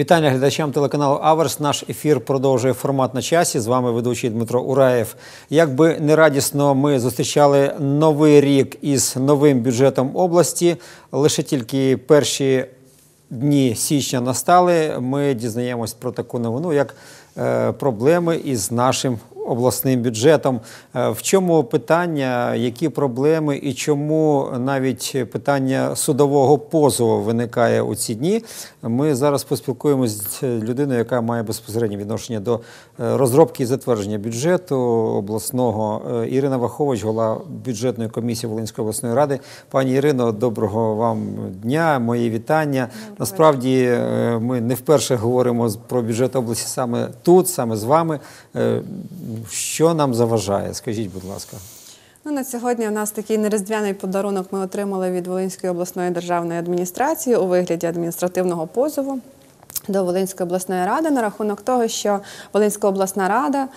Вітання глядачам телеканалу Аверс. Наш ефір продовжує формат на часі. З вами ведучий Дмитро Ураєв. Якби не радісно, ми зустрічали новий рік із новим бюджетом області. Лише тільки перші дні січня настали. Ми дізнаємось про таку новину, як е, проблеми із нашим обласним бюджетом. Е, В чому питання, які проблеми і чому навіть питання судового позову виникає у ці дні? Ми зараз поспілкуємося з людиною, яка має безпосереднє відношення до е, розробки і затвердження бюджету обласного. Е, Ірина Вахович, голова бюджетної комісії Волинської обласної ради. Пані Ірино, доброго вам дня, мої вітання. Насправді е, ми не вперше говоримо про бюджет області саме тут, саме з вами. Що нам заважає? Скажіть, будь ласка. Ну, на сьогодні у нас такий неріздвяний подарунок ми отримали від Волинської обласної державної адміністрації у вигляді адміністративного позову до Волинської обласної ради на рахунок того, що Волинська обласна рада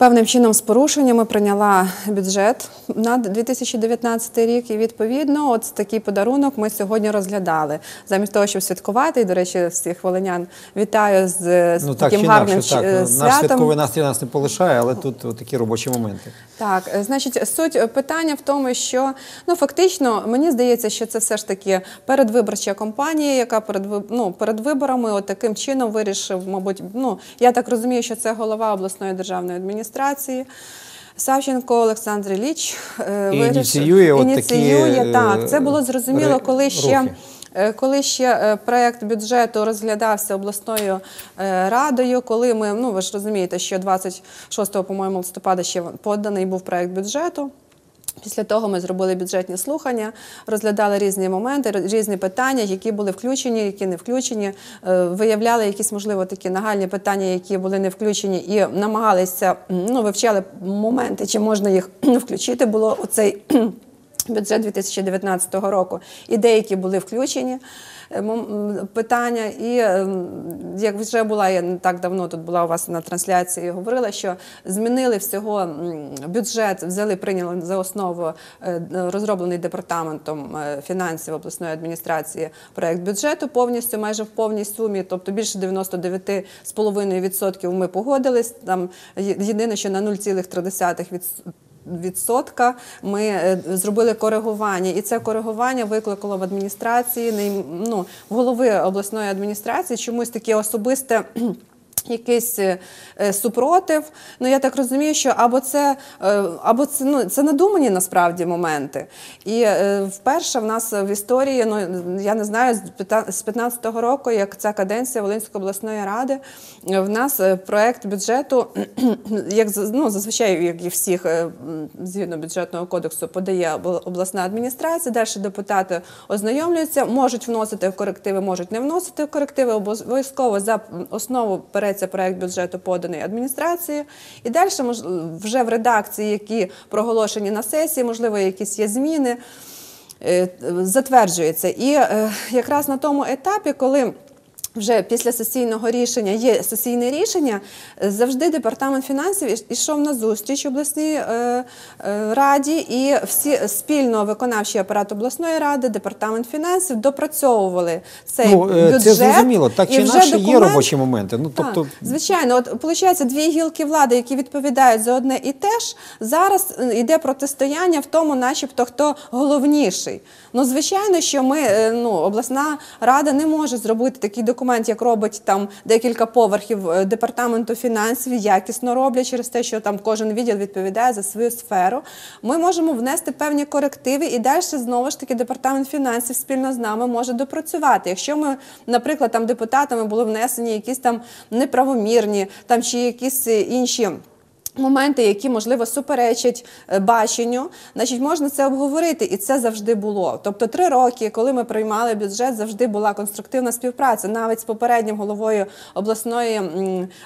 певним чином з порушеннями прийняла бюджет на 2019 рік. І відповідно, от такий подарунок ми сьогодні розглядали. Замість того, щоб святкувати, і, до речі, всіх волинян вітаю з, з Ну таким так, гарним інакше, так. святом. Наш святковий настрій нас не полишає, але тут такі робочі моменти. Так, е, значить, суть питання в тому, що ну фактично мені здається, що це все ж таки передвиборча кампанія, яка перед ну, перед виборами от таким чином вирішив, мабуть, ну я так розумію, що це голова обласної державної адміністрації. Савченко Олександр Ілліч е, І вирішив- ініціює от такі, е, так. Це було зрозуміло, коли ще. рухи. Е, Коли ще е, проект бюджету розглядався обласною е, радою, коли ми, ну ви ж розумієте, що 26, по-моєму, листопада ще поданий був проект бюджету. Після того ми зробили бюджетні слухання, розглядали різні моменти, різні питання, які були включені, які не включені. Виявляли якісь, можливо, такі нагальні питання, які були не включені, і намагалися ну, вивчали моменти, чи можна їх включити. Було у цей бюджет 2019 року. І деякі були включені е, питання. І ем, як вже була, я не так давно тут була у вас на трансляції, говорила, що змінили всього бюджет, взяли, прийняли за основу е, розроблений департаментом е, фінансів обласної адміністрації проект бюджету повністю, майже в повній сумі, тобто більше 99,5% ми погодились. Там єдине, що на 0,3% від Відсотка ми е, зробили коригування, і це коригування викликало в адміністрації ну, в голови обласної адміністрації чомусь таке особисте. Якийсь е, е, супротив. Ну я так розумію, що або це, е, або це ну це надумані насправді моменти. І вперше в нас в історії, ну я не знаю, з п'ята- 15-го року, як ця каденція Волинської обласної ради, в нас проект бюджету, як ну, зазвичай, як і всіх згідно бюджетного кодексу, подає обласна адміністрація. Далі депутати ознайомлюються, можуть вносити корективи, можуть не вносити корективи. Обов'язково за основу береться проект бюджету поданий адміністрації. І далі вже в редакції, які проголошені на сесії, можливо, якісь є зміни е, затверджується. І е, якраз на тому етапі, коли вже після сесійного рішення є сесійне рішення, завжди департамент фінансів ішов на зустріч обласній е, е, раді, і всі спільно виконавчий апарат обласної ради, департамент фінансів допрацьовували цей Ну, е, бюджет. це зрозуміло. Так чи інакше є робочі моменти. Ну, тобто, так, звичайно, от виходить, дві гілки влади, які відповідають за одне і те ж, зараз йде протистояння в тому, начебто, хто головніший. Ну, звичайно, що ми, ну, обласна рада не може зробити такий документ, як робить там декілька поверхів е, департаменту фінансів, якісно роблять через те, що там кожен відділ відповідає за свою сферу. Ми можемо внести певні корективи, і далі знову ж таки департамент фінансів спільно з нами може допрацювати. Якщо ми, наприклад, там депутатами були внесені якісь там неправомірні, там чи якісь е, інші. Моменти, які можливо суперечать е, баченню, значить можна це обговорити, і це завжди було. Тобто, три роки, коли ми приймали бюджет, завжди була конструктивна співпраця, навіть з попереднім головою обласної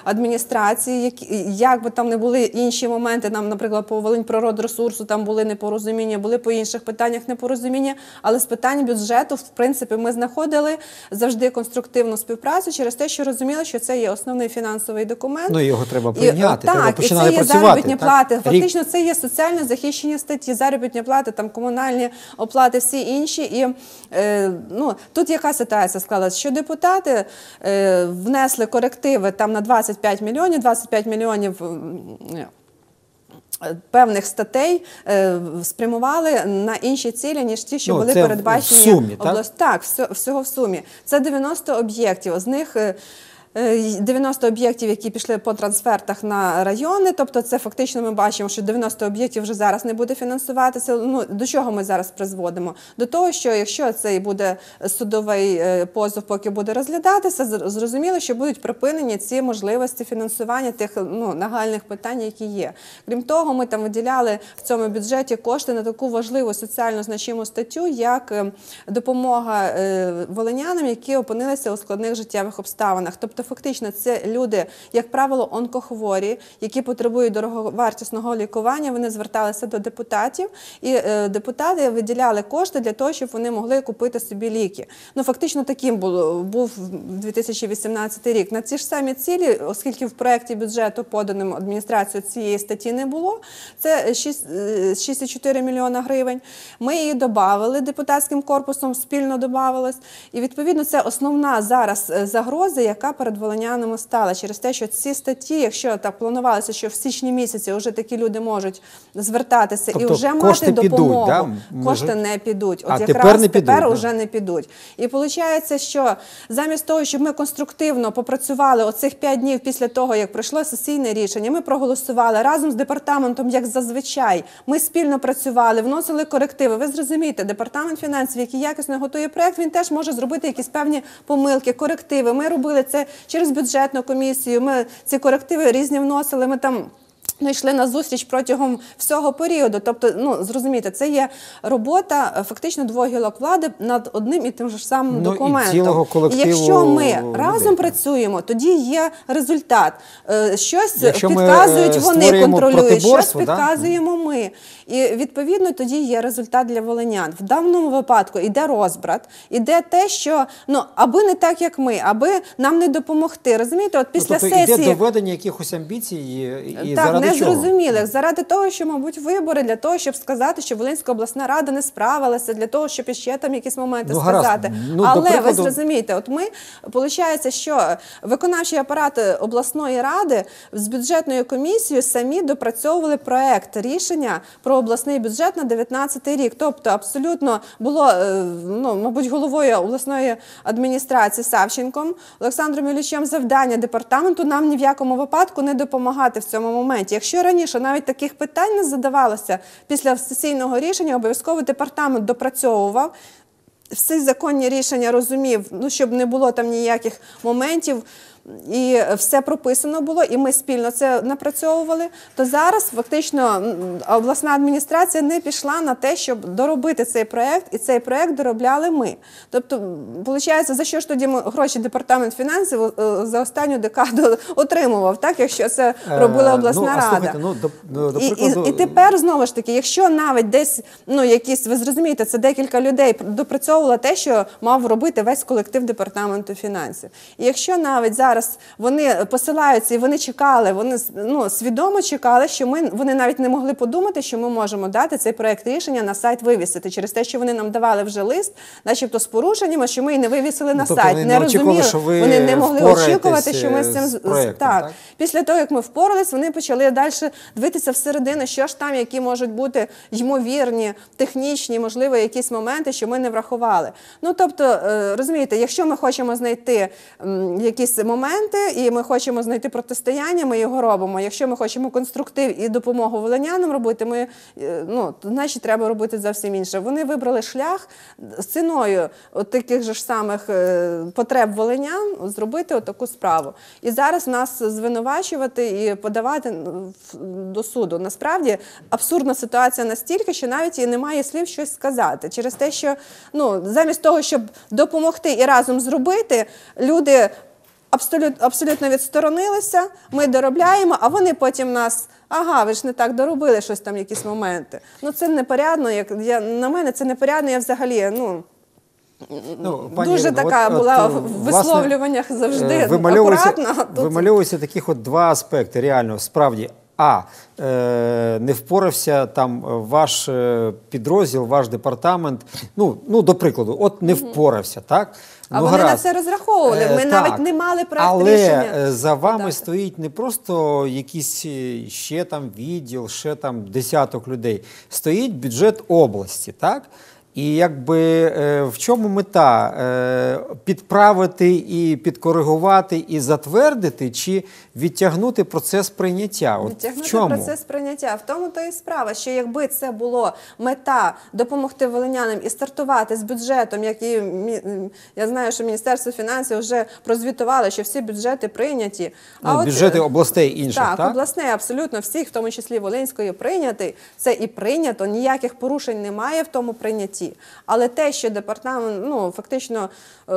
адміністрації, як би там не були інші моменти, нам, наприклад, по Волинь природресурсу там були непорозуміння, були по інших питаннях непорозуміння. Але з питань бюджету, в принципі, ми знаходили завжди конструктивну співпрацю через те, що розуміли, що це є основний фінансовий документ. ну його треба прийняти. е, треба так, починати є заробітні так? плати. Фактично, це є соціально захищені статті, заробітні плати, там комунальні оплати, всі інші. І е, ну тут яка ситуація склалась? Що депутати е, внесли корективи там на 25 мільйонів, 25 мільйонів. е, Певних статей е, спрямували на інші цілі, ніж ті, що Ну, були це в передбачені сумі, так? област- так, все, всього в сумі. Це 90 об'єктів. З них 90 об'єктів, які пішли по трансфертах на райони. Тобто, це фактично ми бачимо, що 90 об'єктів вже зараз не буде фінансуватися. Ну до чого ми зараз призводимо? До того, що якщо це і буде судовий е, позов, поки буде розглядатися, зрозуміло, що будуть припинені ці можливості фінансування тих ну, нагальних питань, які є. Крім того, ми там виділяли в цьому бюджеті кошти на таку важливу соціально значиму статтю, як е, допомога е, волинянам, які опинилися у складних життєвих обставинах. Тобто, фактично, це люди, як правило, онкохворі, які потребують дороговартісного лікування. Вони зверталися до депутатів, і е, депутати виділяли кошти для того, щоб вони могли купити собі ліки. Ну фактично таким було був 2018 рік. На ці ж самі цілі, оскільки в проєкті бюджету поданим адміністрацією цієї статті не було, це 6, е, 6,4 мільйона гривень. Ми її додали депутатським корпусом, спільно додавалось. І відповідно це основна зараз е, загроза, яка перед волонянами стала через те, що ці статті, якщо так планувалося, що в січні місяці вже такі люди можуть звертатися Тобто і вже кошти мати підуть, допомогу. да? Кошти не підуть. От А, якраз тепер не підуть, тепер да. уже не підуть. І виходить, що замість того, щоб ми конструктивно попрацювали оцих п'ять днів після того, як пройшло сесійне рішення, ми проголосували разом з департаментом, як зазвичай. Ми спільно працювали, вносили корективи. Ви зрозумієте, департамент фінансів, який якісно готує проект, він теж може зробити якісь певні помилки, корективи. Ми робили це через бюджетну комісію. Ми ці корективи різні вносили. Ми там. Ну, йшли на зустріч протягом всього періоду. Тобто, ну зрозумієте, це є робота е, фактично двох гілок влади над одним і тим же самим Ну, і документом. цілого колективу якщо ми людей, разом працюємо, тоді є результат. Е, Щось Якщо підказують е, вони, контролюють, щось протиборство, да? підказуємо ми. І відповідно тоді є результат для волинян. В даному випадку іде розбрат, іде те, що ну аби не так, як ми, аби нам не допомогти. Розумієте, от Ну, після тобто сесії йде доведення якихось амбіцій і, і так, заради чого? незрозумілих. Заради того, що, мабуть, вибори для того, щоб сказати, що Волинська обласна рада не справилася, для того, щоб іще там якісь моменти Ну, сказати. Ну, Але ви зрозумієте, от ми виходить, що виконавчий апарат обласної ради з бюджетною комісією самі допрацьовували проект рішення про обласний бюджет на 19 рік. Тобто, абсолютно було е, ну, мабуть, головою обласної адміністрації Савченком Олександром Іллічем завдання департаменту нам ні в якому випадку не допомагати в цьому моменті. Якщо раніше навіть таких питань не задавалося після сесійного рішення, обов'язково департамент допрацьовував. Всі законні рішення розумів, ну щоб не було там ніяких моментів, і все прописано було, і ми спільно це напрацьовували. То зараз фактично обласна адміністрація не пішла на те, щоб доробити цей проект, і цей проект доробляли ми. Тобто, виходить, за що ж тоді гроші департамент фінансів е, за останню декаду отримував, так якщо це робила Е, обласна ну, рада. слухайте, ну, до, до, до І, і, і тепер знову ж таки, якщо навіть десь ну якісь, ви зрозумієте, це декілька людей допрацьовувало те, що мав робити весь колектив департаменту фінансів. І якщо навіть зараз вони посилаються і вони чекали, вони ну свідомо чекали, що ми вони навіть не могли подумати, що ми можемо дати цей проект рішення на сайт вивісити через те, що вони нам давали вже лист, начебто з порушеннями, що ми і не вивісили на тобто сайт. вони не не розуміли, що ви вони не могли очікувати, що ми з цим з- проектом, так. так? Після того, як ми впорались, вони почали далі дивитися всередину, що ж там, які можуть бути ймовірні, технічні, можливо, якісь моменти, що ми не врахували. Ну тобто, е, розумієте, якщо ми хочемо знайти якісь моменти і ми хочемо знайти протистояння, ми його робимо. Якщо ми хочемо конструктив і допомогу волинянам робити, ми е, ну значить треба робити зовсім інше. Вони вибрали шлях з ціною от таких же ж самих е, потреб волинян зробити таку справу. І зараз нас звинувачувати і подавати ну, до суду. Насправді абсурдна ситуація настільки, що навіть і немає слів щось сказати. Через те, що ну замість того, щоб допомогти і разом зробити, люди. Абсолютно, абсолютно відсторонилися, ми доробляємо, а вони потім нас. Ага, ви ж не так доробили щось там, якісь моменти. Ну це непорядно. Як я на мене це непорядно. Я взагалі ну Ну, пані дуже Ірино, така от- от, була е, в власне, висловлюваннях завжди е, вимальовується, акуратна. Вимальовується таких от два аспекти. Реально, справді, А е, не впорався там ваш підрозділ, ваш департамент. Ну, ну до прикладу, от не впорався, так? А ну, вони на гаразд. це розраховували. Ми так, навіть не мали проект Але рішення. е, за вами подати. стоїть не просто якийсь е, ще там відділ, ще там десяток людей. Стоїть бюджет області, так? І якби е, в чому мета? Е, підправити і підкоригувати і затвердити, чи відтягнути процес прийняття? От в чому? процес прийняття. В тому то і справа, що якби це було мета допомогти волинянам і стартувати з бюджетом, який я знаю, що Міністерство фінансів вже прозвітувало, що всі бюджети прийняті. А Ну, бюджети областей інших, так, так? обласний абсолютно всіх, в тому числі Волинської, прийнятий. Це і прийнято. Ніяких порушень немає в тому прийнятті. Але те, що департамент, ну фактично, е,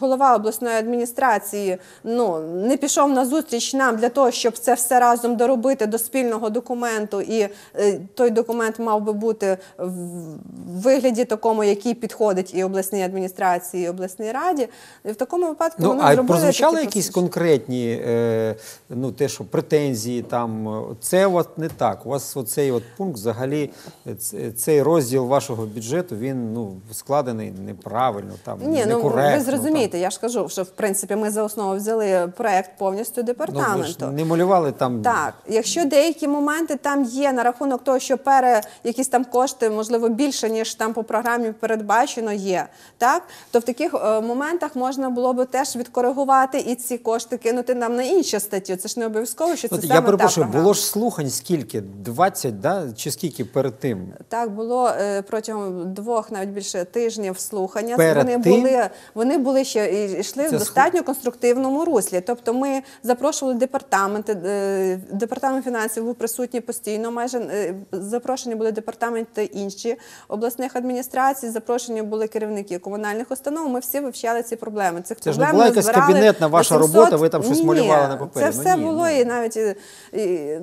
голова обласної адміністрації ну не пішов на зустріч нам для того, щоб це все разом доробити до спільного документу, і е, той документ мав би бути в вигляді такому, який підходить і обласній адміністрації, і обласній раді. І в такому випадку Ну, вони а зробили прозвучали такі якісь конкретні, е, ну, те, що претензії, там, це от не так. У вас оцей от пункт, взагалі, е, цей розділ вашого бюджету, він ну, складений неправильно, там, Ні, ну ви зрозумієте, я ж кажу, що в принципі ми за основу взяли проект повністю Там. Ну, ви департаменту. ж не малювали там. Так, якщо деякі моменти там є на рахунок того, що пере якісь там кошти, можливо, більше ніж там по програмі передбачено, є так, то в таких е, моментах можна було би теж відкоригувати і ці кошти кинути нам на інші статті. Це ж не обов'язково, що це От, саме я перепрошую, було ж слухань скільки? 20, да? чи скільки перед тим? Так було е, протягом двох, навіть більше тижнів слухання. Перед вони тим? були вони були ще і йшли Це в достатньо конструктивному руслі. Тобто, ми запрошували департаменти. е, Департамент фінансів був присутній постійно. Майже е, запрошені були департаменти інші обласних адміністрацій. Запрошені були керівники комунальних установ. Ми всі вивчали ці проблеми. Цих Це ж не проблем була якась кабінетна ваша 700 робота, ви там щось Ні, малювали на папері. Це Ну, все ні, було ну. і навіть і, і,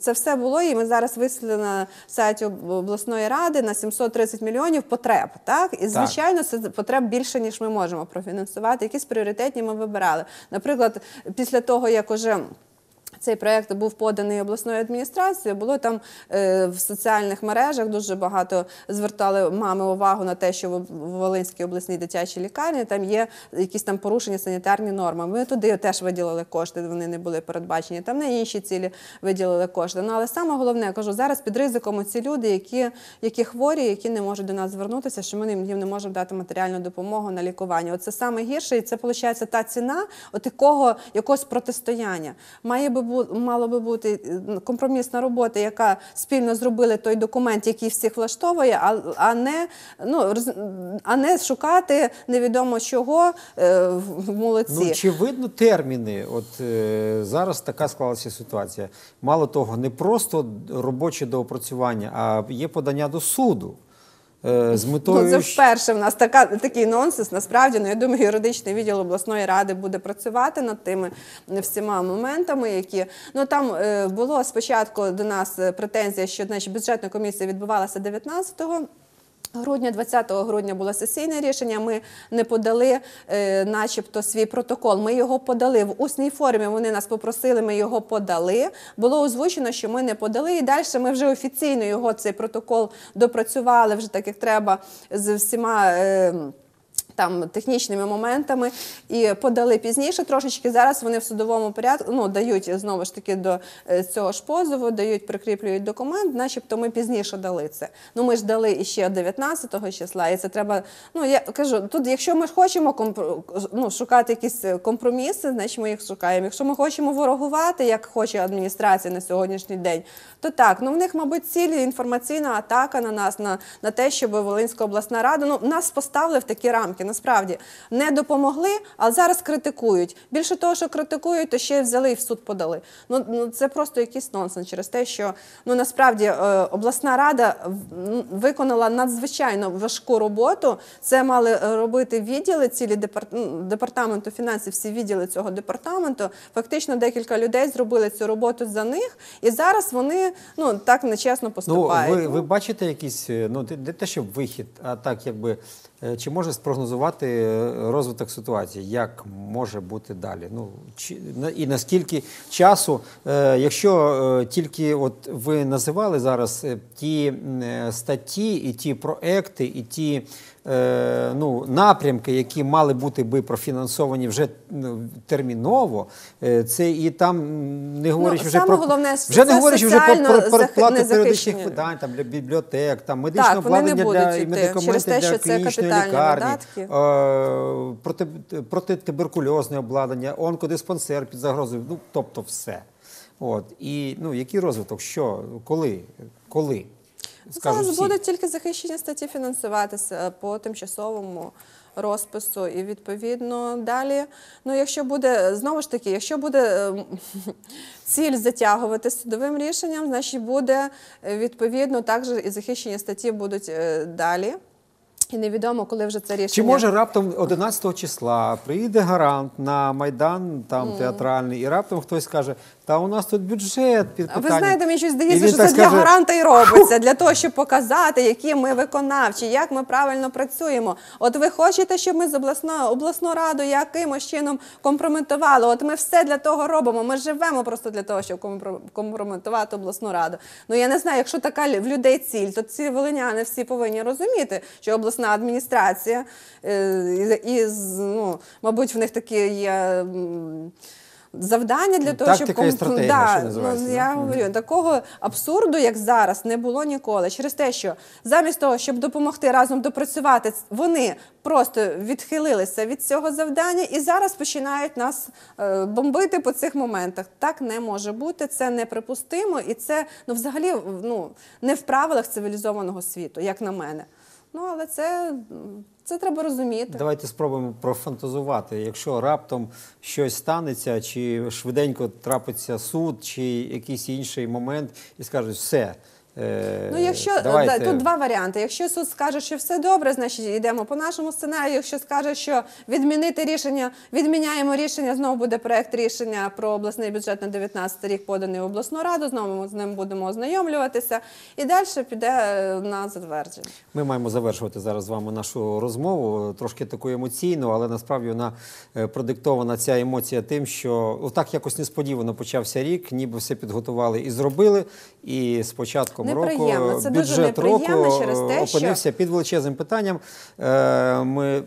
це все було, і ми зараз висвітлили на сайті обласної ради на 730 мільйонів потреб. Так і звичайно, це потреб більше ніж ми можемо профінансувати. Якісь пріоритетні ми вибирали. Наприклад, після того як уже. Цей проект був поданий обласною адміністрацією. Було там е, в соціальних мережах дуже багато звертали мами увагу на те, що в Волинській обласній дитячій лікарні там є якісь там порушені санітарні норми. Ми туди теж виділили кошти, вони не були передбачені. Там на інші цілі виділили кошти. Ну але саме головне, я кажу, зараз під ризиком ці люди, які, які хворі, які не можуть до нас звернутися, що ми їм не можемо дати матеріальну допомогу на лікування. Оце саме гірше, і це виходить та ціна от такого якогось протистояння. Має би мало би бути е, компромісна робота, яка спільно зробили той документ, який всіх влаштовує, а, а не ну а не шукати невідомо чого е, в молодці. Ну, чи видно терміни? От е, зараз така склалася ситуація. Мало того, не просто робоче доопрацювання, а є подання до суду з метою. Ну, це вперше в нас така, такий нонсенс. Насправді, ну я думаю, юридичний відділ обласної ради буде працювати над тими всіма моментами, які ну там е, було спочатку до нас е, претензія, що значить, бюджетна комісія відбувалася 19-го. Грудня, 20 грудня було сесійне рішення. Ми не подали, е, начебто, свій протокол. Ми його подали в усній формі. Вони нас попросили, ми його подали. Було озвучено, що ми не подали. І далі ми вже офіційно його цей протокол допрацювали вже так, як треба з всіма. Там технічними моментами і подали пізніше трошечки. Зараз вони в судовому порядку ну дають знову ж таки до е, цього ж позову, дають, прикріплюють документ, начебто ми пізніше дали це. Ну ми ж дали іще 19 числа, і це треба. Ну я кажу, тут, якщо ми хочемо ну, шукати якісь е, компроміси, значить ми їх шукаємо. Якщо ми хочемо ворогувати, як хоче адміністрація на сьогоднішній день, то так. Ну в них, мабуть, цілі інформаційна атака на нас, на, на те, щоб Волинська обласна рада ну нас поставили в такі рамки. Насправді не допомогли, а зараз критикують. Більше того, що критикують, то ще й взяли і в суд подали. Ну, ну це просто якийсь нонсенс через те, що ну насправді е, обласна рада виконала надзвичайно важку роботу. Це мали е, робити відділи, цілі департ... департаменту фінансів, всі відділи цього департаменту. Фактично декілька людей зробили цю роботу за них, і зараз вони ну так нечесно Ну, поступають. ви, ви бачите якийсь, е, ну, не те, що вихід, а так, якби, чи може спрогнозувати е, розвиток ситуації, як може бути далі. Ну чи і наскільки часу, е, якщо е, тільки от ви називали зараз е, ті е, статті, і ті проекти, і ті е, ну, напрямки, які мали бути би профінансовані вже ну, терміново, е, це і там не говорячи вже про головне, вже не говорячи вже про, про, захи- періодичних видань, там для бібліотек, там медичне обладнання для і медикаменти те, для клінічної лікарні, е, проти, протитуберкульозне обладнання, онкодиспансер під загрозою. Ну, тобто все. От. І ну, який розвиток? Що? Коли? Коли? Скажуть Зараз будуть тільки захищені статті фінансуватися по тимчасовому розпису. І відповідно далі, ну якщо буде знову ж таки, якщо буде ем, ціль затягувати судовим рішенням, значить буде е, відповідно також і захищені статті будуть е, далі. І невідомо, коли вже це рішення. Чи може раптом 11 числа приїде гарант на Майдан там театральний, і раптом хтось скаже, та у нас тут бюджет під питанням. ви знаєте, мені щось здається, що це для скаже, гаранта і робиться, для того, щоб показати, які ми виконавчі, як ми правильно працюємо. От ви хочете, щоб ми з обласної обласну раду якимось чином компрометували? От ми все для того робимо. Ми живемо просто для того, щоб компро- компрометувати обласну раду. Ну я не знаю, якщо така в людей ціль, то ці волиняни всі повинні розуміти, що обласна адміністрація е, і, і ну, мабуть, в них такі є. Завдання для того, щоб і стратегія, да, що називається, ну, я говорю, такого абсурду, як зараз, не було ніколи. Через те, що замість того, щоб допомогти разом допрацювати, вони просто відхилилися від цього завдання і зараз починають нас е, бомбити по цих моментах. Так не може бути, це неприпустимо, і це ну, взагалі ну, не в правилах цивілізованого світу, як на мене. Ну, але це, це треба розуміти. Давайте спробуємо профантазувати. Якщо раптом щось станеться, чи швиденько трапиться суд, чи якийсь інший момент, і скажуть, все. Е, Ну, якщо давайте. тут два варіанти. Якщо суд скаже, що все добре, значить йдемо по нашому сценарію. Якщо скаже, що відмінити рішення, відміняємо рішення, знову буде проект рішення про обласний бюджет на 19 рік поданий в обласну раду. Знову ми з ним будемо ознайомлюватися, і далі піде е, на затвердження. Ми маємо завершувати зараз з вами нашу розмову, трошки таку емоційну, але насправді вона е, продиктована ця емоція тим, що отак якось несподівано почався рік, ніби все підготували і зробили. І з неприємно. року це бюджет дуже неприємно року через те, опинився опинився під величезним питанням. Е, Ми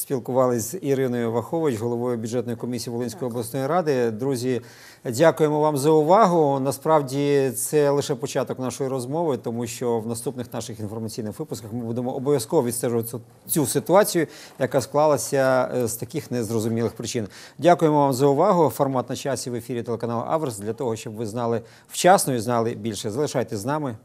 спілкувалися з Іриною Вахович, головою бюджетної комісії Волинської обласної ради. Друзі, дякуємо вам за увагу. Насправді це лише початок нашої розмови, тому що в наступних наших інформаційних випусках ми будемо обов'язково відстежувати цю- ситуацію, яка склалася е, з таких незрозумілих причин. Дякуємо вам за увагу. Формат на часі в ефірі телеканалу Аверс для того, щоб ви знали вчасно і знали більше. Залишайтесь з нами.